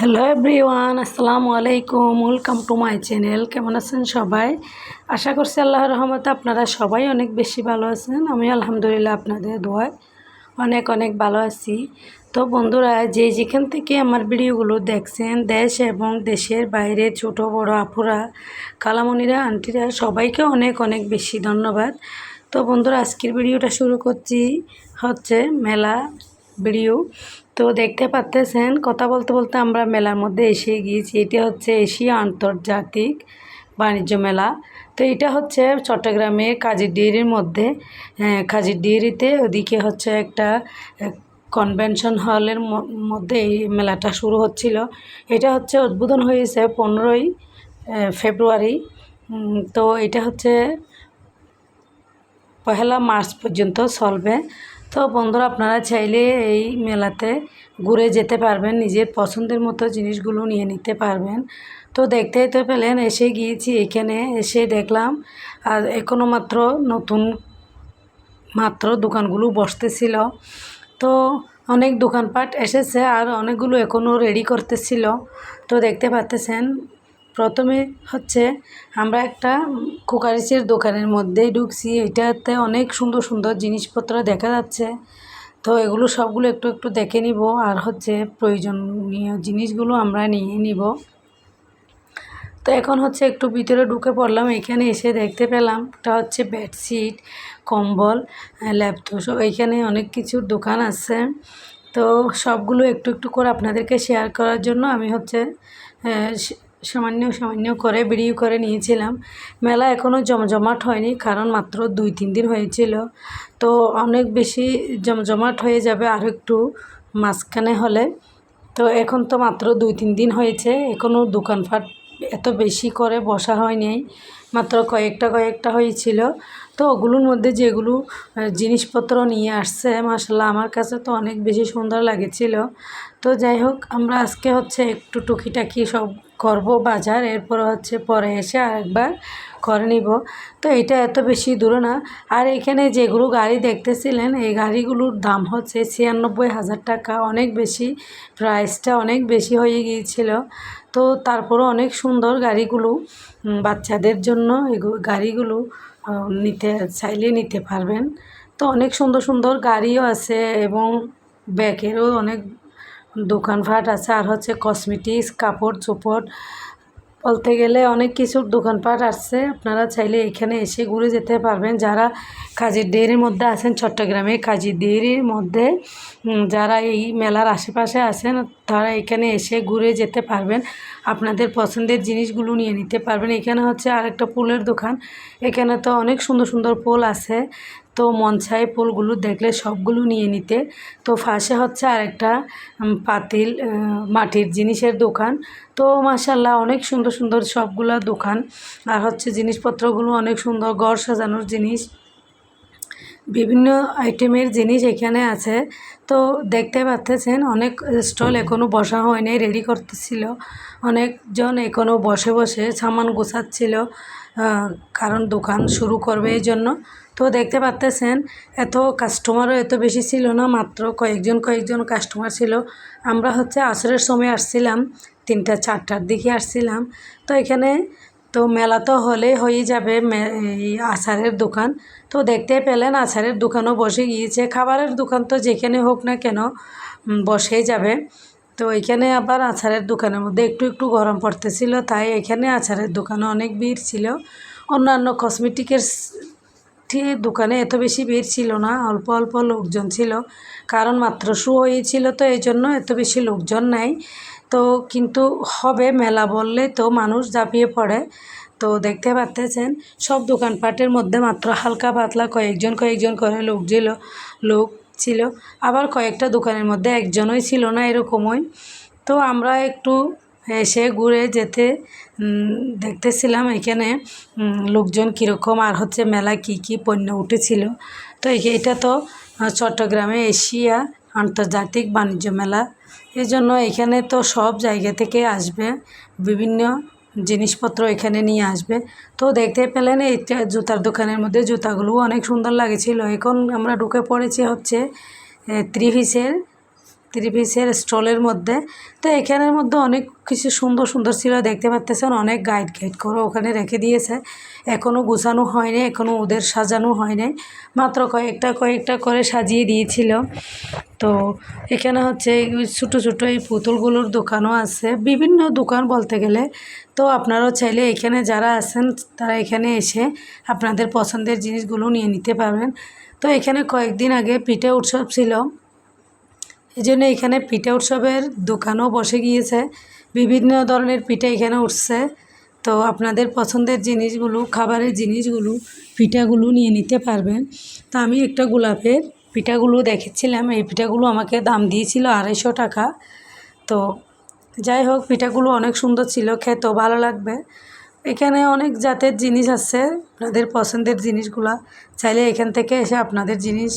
Hello everyone আসসালামু আলাইকুম welcome to my channel কেমন আছেন সবাই? আশা করছি আল্লাহর রহমতে আপনারা সবাই অনেক বেশি ভালো আছেন। আমি আলহামদুলিল্লাহ আপনাদের দোয়ায় অনেক অনেক ভালো আছি। তো বন্ধুরা, যে যেখান থেকে আমার ভিডিওগুলো দেখছেন, দেশ এবং দেশের বাইরে ছোট, বড় আপুরা, কালামণিরা, আন্টিরা, সবাইকে অনেক অনেক বেশি ধন্যবাদ। তো বন্ধুরা, আজকের ভিডিওটা শুরু করছি হচ্ছে মেলা ভিডিও। তো দেখতে পাচ্তেছেন কথা বলতে বলতে আমরা মেলার মধ্যে এসে গিয়েছি। এটা হচ্ছে এশিয়া আন্তর্জাতিক বাণিজ্য মেলা। তো এটা হচ্ছে চট্টগ্রামের কাজীর ডিয়ারির মধ্যে। হ্যাঁ, কাজীর ডিয়ারিতে ওদিকে হচ্ছে একটা কনভেনশন হলের মধ্যে এই মেলাটা শুরু হচ্ছিল। এটা হচ্ছে উদ্বোধন হয়েছে পনেরোই ফেব্রুয়ারি। তো এটা হচ্ছে পহেলা মার্চ পর্যন্ত চলবে। তো বন্ধুরা, আপনারা চাইলে এই মেলাতে ঘুরে যেতে পারবেন, নিজের পছন্দের মতো জিনিসগুলো নিয়ে নিতে পারবেন। তো দেখতেই তো পেলেন, এসে গিয়েছি এখানে, এসে দেখলাম, আর এখনও মাত্র নতুন মাত্র দোকানগুলো বসতেছিল। তো অনেক দোকানপাট এসেছে, আর অনেকগুলো এখনও রেডি করতেছিল। তো দেখতে পাচ্তেছেন প্রথমে হচ্ছে আমরা একটা কুকারিসের দোকানের মধ্যেই ঢুকছি। এটাতে অনেক সুন্দর সুন্দর জিনিসপত্র দেখা যাচ্ছে। তো এগুলো সবগুলো একটু একটু দেখে নিব আর হচ্ছে প্রয়োজনীয় জিনিসগুলো আমরা নিয়ে নিব। তো এখন হচ্ছে একটু ভিতরে ঢুকে পড়লাম। এখানে এসে দেখতে পেলাম এটা হচ্ছে বেডশিট, কম্বল ল্যাপটপ এইখানে অনেক কিছুর দোকান আছে। তো সবগুলো একটু একটু করে আপনাদেরকে শেয়ার করার জন্য আমি হচ্ছে সামান্য সামান্য করে ভিডিও করে নিয়েছিলাম। মেলা এখনও জমজমাট হয়নি, কারণ মাত্র দুই তিন দিন হয়েছিল। তো অনেক বেশি জমজমাট হয়ে যাবে আর একটু মাঝখানে হলে। তো এখন তো মাত্র দুই তিন দিন হয়েছে এখনও দোকানপাট এত বেশি করে বসা হয়নি। মাত্র কয়েকটা কয়েকটা হয়েছিল। তো ওগুলোর মধ্যে যেগুলো জিনিসপত্র নিয়ে আসছে মাসাল্লাহ আমার কাছে তো অনেক বেশি সুন্দর লাগেছিল। তো যাই হোক, আমরা আজকে হচ্ছে একটু টুকিটাকি সব করব বাজার, এরপর হচ্ছে পরে এসে আরেকবার করে নিব। তো এটা এত বেশি দূরে না। আর এখানে যেগুলো গাড়ি দেখতেছিলেন, এই গাড়িগুলোর দাম হচ্ছে ছিয়ানব্বই হাজার টাকা, অনেক বেশি। প্রাইসটা অনেক বেশি হয়ে গিয়েছিল। তো তারপরও অনেক সুন্দর গাড়িগুলো বাচ্চাদের জন্য এই গাড়িগুলো। নিতে, চাইলে নিতে পারবেন। তো অনেক সুন্দর সুন্দর গাড়িও আছে এবং ব্যাগেরও অনেক দোকানপাট আছে। আর হচ্ছে কসমেটিক্স কাপড় চোপড় বলতে গেলে অনেক কিছুর দোকানপাট আসছে। আপনারা চাইলে এখানে এসে ঘুরে যেতে পারবেন। যারা কাজের ডেয়ারির মধ্যে আছেন চট্টগ্রামে কাজের ডেয়ারির মধ্যে যারা এই মেলার আশেপাশে আছেন, তারা এখানে এসে ঘুরে যেতে পারবেন। আপনাদের পছন্দের জিনিসগুলো নিয়ে নিতে পারবেন। এখানে হচ্ছে আরেকটা ফুলের দোকান। এখানে তো অনেক সুন্দর সুন্দর ফুল আছে। তো মন চায় ফুলগুলো দেখলে সবগুলো নিয়ে নিতে। তো ফাঁসে হচ্ছে আরেকটা পাতিল মাটির জিনিসের দোকান। তো মাসাল্লাহ অনেক সুন্দর সুন্দর সবগুলো দোকান। আর হচ্ছে জিনিসপত্রগুলো অনেক সুন্দর, ঘর সাজানোর জিনিস। বিভিন্ন আইটেমের জিনিস এখানে আছে। তো দেখতে পাচ্ছেন, অনেক স্টল এখনও বসা হয়নি, রেডি করতেছিল। অনেকজন এখনও বসে বসে সামান গোছাচ্ছিল কারণ দোকান শুরু করবে এই জন্য। তো দেখতে পাচ্তেছেন এত কাস্টমারও এত বেশি ছিল না, মাত্র কয়েকজন কয়েকজন কাস্টমার ছিল। আমরা হচ্ছে আসরের সময় আসছিলাম, তিনটা চারটার দিকে আসছিলাম। তো এখানে তো মেলা তো হলে হয়ে যাবে এই আচারের দোকান। তো দেখতে পেলেন আচারের দোকানও বসে গিয়েছে। খাবারের দোকান তো যেখানে হোক না কেন বসে যাবে। তো এখানে আবার আচারের দোকানের মধ্যে একটু একটু গরম পড়তেছিল, তাই এখানে আচারের দোকানে অনেক ভিড় ছিল। অন্যান্য কসমেটিকের দোকানে এত বেশি ভিড় ছিল না, অল্প অল্প লোকজন ছিল। কারণ মাত্র শু হয়েছিল তো, এই জন্য এত বেশি লোকজন নাই। তো কিন্তু হবে মেলা বললে তো মানুষ ঝাঁপিয়ে পড়ে। তো দেখতে পাচ্তেছেন সব দোকানপাটের মধ্যে মাত্র হালকা পাতলা কয়েকজন কয়েকজন করে লোক ছিল লোক ছিল। আবার কয়েকটা দোকানের মধ্যে একজনই ছিল না এরকমই। তো আমরা একটু এসে ঘুরে যেতে দেখতেছিলাম এখানে লোকজন কীরকম আর হচ্ছে মেলা কি কি পণ্য উঠেছিল। তো এটা তো চট্টগ্রামে এশিয়া আন্তর্জাতিক বাণিজ্য মেলা। এই জন্য এখানে তো সব জায়গা থেকে আসবে, বিভিন্ন জিনিসপত্র এখানে নিয়ে আসবে। তো দেখতে পেলেন এই জুতার দোকানের মধ্যে জুতাগুলোও অনেক সুন্দর লাগেছিল। এখন আমরা ঢুকে পড়েছি হচ্ছে থ্রি পিসের থ্রি স্টলের মধ্যে। তো এখানের মধ্যে অনেক কিছু সুন্দর সুন্দর ছিল, দেখতে পাচ্তেছেন অনেক গাইড গাইড করে ওখানে রেখে দিয়েছে। এখনও গুছানো হয়নি এখনও ওদের সাজানো হয়নি। মাত্র কয়েকটা কয়েকটা করে সাজিয়ে দিয়েছিল। তো এখানে হচ্ছে ছোটো ছোটো এই পুতুলগুলোর দোকানও আছে। বিভিন্ন দোকান বলতে গেলে। তো আপনারাও চাইলে এখানে যারা আছেন, তারা এখানে এসে আপনাদের পছন্দের জিনিসগুলো নিয়ে নিতে পারবেন। তো এখানে কয়েকদিন আগে পিঠে উৎসব ছিল। জন্য এখানে পিঠা উৎসবের দোকানও বসে গিয়েছে। বিভিন্ন ধরনের পিঠা এখানে উঠছে। তো আপনাদের পছন্দের জিনিসগুলো, খাবারের জিনিসগুলো, পিঠাগুলো নিয়ে নিতে পারবেন। তো আমি একটা গোলাপের পিঠাগুলো দেখেছিলাম। এই পিঠাগুলো আমাকে দাম দিয়েছিল আড়াইশো টাকা। তো যাই হোক, পিঠাগুলো অনেক সুন্দর ছিল, খেতেও ভালো লাগবে। এখানে অনেক জাতের জিনিস আছে, আপনাদের পছন্দের জিনিসগুলা। চাইলে এখান থেকে এসে আপনাদের জিনিস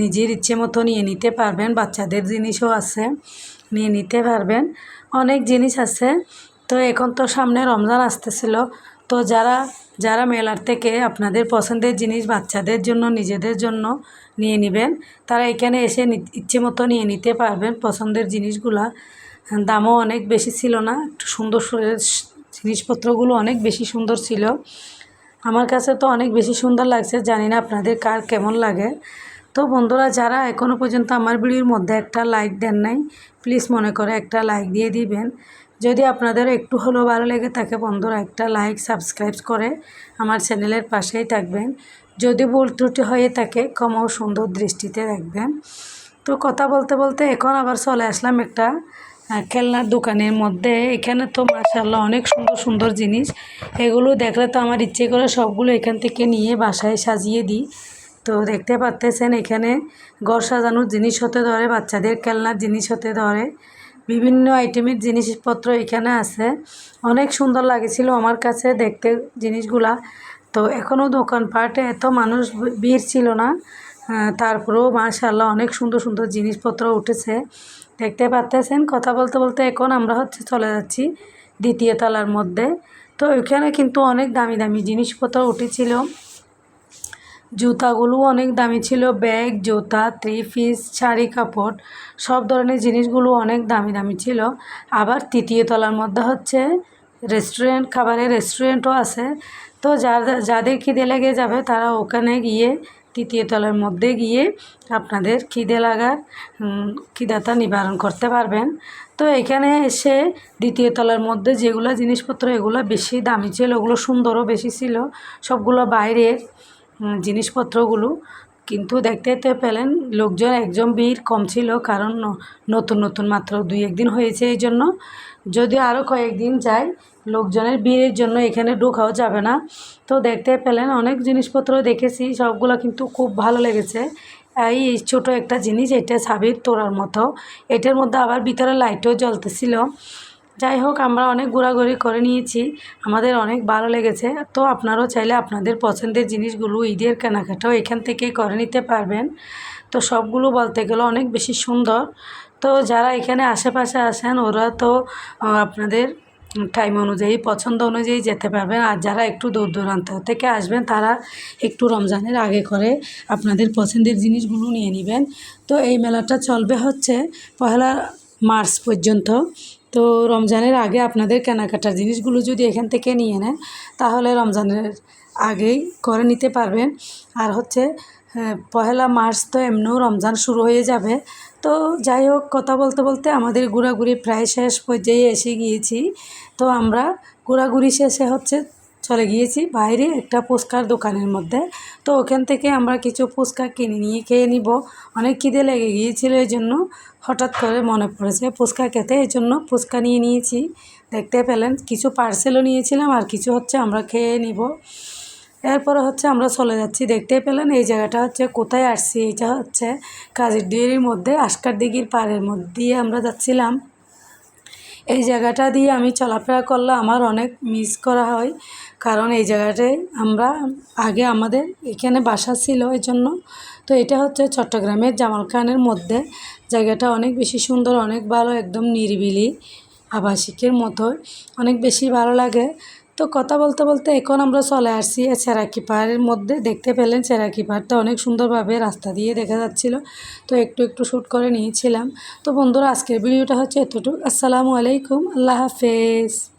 নিজের ইচ্ছে মতো নিয়ে নিতে পারবেন, বাচ্চাদের জিনিসও আছে, নিয়ে নিতে পারবেন, অনেক জিনিস আছে। তো এখন তো সামনে রমজান আসতেছিল, তো যারা যারা মেলার থেকে আপনাদের পছন্দের জিনিস বাচ্চাদের জন্য, নিজেদের জন্য নিয়ে নেবেন, তারা এখানে এসে ইচ্ছে মতো নিয়ে নিতে পারবেন, পছন্দের জিনিসগুলা। দামও অনেক বেশি ছিল না, একটু সুন্দর জিনিসপত্রগুলো অনেক বেশি সুন্দর ছিল। আমার কাছে তো অনেক বেশি সুন্দর লাগছে, জানি না আপনাদের কার কেমন লাগে। তো বন্ধুরা, যারা এখনও পর্যন্ত আমার ভিডিওর মধ্যে একটা লাইক দেন নাই প্লিজ মনে করে একটা লাইক দিয়ে দিবেন। যদি আপনাদের একটু হলেও ভালো লেগে থাকে বন্ধুরা, একটা লাইক সাবস্ক্রাইব করে আমার চ্যানেলের পাশেই থাকবেন। যদি ভুল ত্রুটি হয়ে থাকে, ক্ষমা সুন্দর দৃষ্টিতে রাখবেন তো কথা বলতে বলতে এখন আবার চলে আসলাম একটা খেলনার দোকানের মধ্যে। এখানে তো মাশাল্লাহ অনেক সুন্দর সুন্দর জিনিস। এগুলো দেখলে তো আমার ইচ্ছে করে সবগুলো এখান থেকে নিয়ে বাসায় সাজিয়ে দিই। তো দেখতে পাচ্তেছেন এখানে ঘর সাজানোর জিনিস হতে ধরে, বাচ্চাদের খেলনার জিনিস হতে ধরে, বিভিন্ন আইটেমের জিনিসপত্র এখানে আছে। অনেক সুন্দর লাগেছিল আমার কাছে দেখতে জিনিসগুলা। তো এখনও দোকানপাটে এত মানুষ ভিড় ছিল না। তারপরেও মাশাল্লাহ অনেক সুন্দর সুন্দর জিনিসপত্র উঠেছে। দেখতে পাচ্তেছেন, কথা বলতে বলতে এখন আমরা হচ্ছে চলে যাচ্ছি দ্বিতীয় তলার মধ্যে। তো ওইখানে কিন্তু অনেক দামি দামি জিনিসপত্র উঠেছিল। জুতাগুলো অনেক দামি ছিল, ব্যাগ, জুতা থ্রি পিস শাড়ি, কাপড়, সব ধরনের জিনিসগুলো অনেক দামি দামি ছিল। আবার তৃতীয় তলার মধ্যে হচ্ছে রেস্টুরেন্ট খাবারের রেস্টুরেন্টও আছে। তো যাদের যাদের খিদে লেগে যাবে তারা ওখানে গিয়ে তৃতীয় তলার মধ্যে গিয়ে আপনাদের খিদে লাগার খিদাটা নিবারণ করতে পারবেন। তো এখানে এসে দ্বিতীয় তলার মধ্যে যেগুলো জিনিসপত্র এগুলো বেশি দামি ছিল, ওগুলো সুন্দরও বেশি ছিল, সবগুলো বাইরের জিনিসপত্রগুলো। কিন্তু দেখতে দেখতে পেলেন লোকজন একজন ভিড় কম ছিল কারণ নতুন নতুন মাত্র দুই একদিন হয়েছে এই জন্য। যদি আরও কয়েকদিন যায়, লোকজনের ভিড়ের জন্য এখানে ঢোকাও যাবে না। তো দেখতে পেলেন অনেক জিনিসপত্র দেখেছি, সবগুলো কিন্তু খুব ভালো লেগেছে। এই ছোট একটা জিনিস, এটা সাবির তোড়ার মতো। এটার মধ্যে আবার ভিতরে লাইটও জ্বলতেছিল। যাই হোক, আমরা অনেক ঘোরাঘুরি করে নিয়েছি। আমাদের অনেক ভালো লেগেছে। তো আপনারাও চাইলে আপনাদের পছন্দের জিনিসগুলো ঈদের কেনাকাটাও এখান থেকেই করে নিতে পারবেন। তো সবগুলো বলতে গেলে অনেক বেশি সুন্দর। তো যারা এখানে আশেপাশে আসেন ওরা তো আপনাদের টাইম অনুযায়ী, পছন্দ অনুযায়ী যেতে পারবেন। আর যারা একটু দূর দূরান্ত থেকে আসবেন, তারা একটু রমজানের আগে করে আপনাদের পছন্দের জিনিসগুলো নিয়ে নেবেন। তো এই মেলাটা চলবে হচ্ছে পহেলা মার্চ পর্যন্ত। তো রমজানের আগে আপনাদের কেনাকাটার জিনিসগুলো যদি এখান থেকে নিয়ে নেন তাহলে রমজানের আগেই করে নিতে পারবেন। আর হচ্ছে হ্যাঁ, পহেলা মার্চ তো এমনিও রমজান শুরু হয়ে যাবে। তো যাই হোক কথা বলতে বলতে আমাদের ঘোরাঘুরি প্রায় শেষ পর্যায়ে এসে গিয়েছি। তো আমরা ঘোরাঘুরি শেষে হচ্ছে চলে গিয়েছি, বাইরে একটা ফুচকার দোকানের মধ্যে। তো ওখান থেকে আমরা কিছু ফুচকা কিনে নিয়ে খেয়ে নিব। অনেক খিদে লেগে গিয়েছিল এই জন্য হঠাৎ করে মনে পড়েছে ফুচকা খেতে, এই জন্য ফুচকা নিয়ে নিয়েছি। দেখতে পেলেন, কিছু পার্সেলও নিয়েছিলাম আর কিছু হচ্ছে আমরা খেয়ে নিব। এরপরে হচ্ছে আমরা চলে যাচ্ছি। দেখতেই পেলেন, এই জায়গাটা হচ্ছে, কোথায় আসছি? এটা হচ্ছে কাজের ডিয়েরির মধ্যে আস্কার দিঘির পাড়ের মধ্যে দিয়ে আমরা যাচ্ছিলাম। এই জায়গাটা দিয়ে আমি চলাফেরা করলে আমার অনেক মিস করা হয়। কারণ এই জায়গাটায় আমরা আগে আমাদের এখানে বাসা ছিল এই জন্য তো এটা হচ্ছে চট্টগ্রামের জামাল খানের মধ্যে। জায়গাটা অনেক বেশি সুন্দর, অনেক ভালো, একদম নিরিবিলি, আবাসিকের মতো অনেক বেশি ভালো লাগে। তো কথা বলতে বলতে এখন আমরা চলে আসছি চেরাকি পাহাড়ের মধ্যে। দেখতে পেলেন চেরাকি পাহাড়টা অনেক সুন্দরভাবে রাস্তা দিয়ে দেখা যাচ্ছিল। তো একটু একটু শ্যুট করে নিয়েছিলাম। তো বন্ধুরা, আজকের ভিডিওটা হচ্ছে এতটুকু। আসসালামু আলাইকুম। আল্লাহ হাফেজ।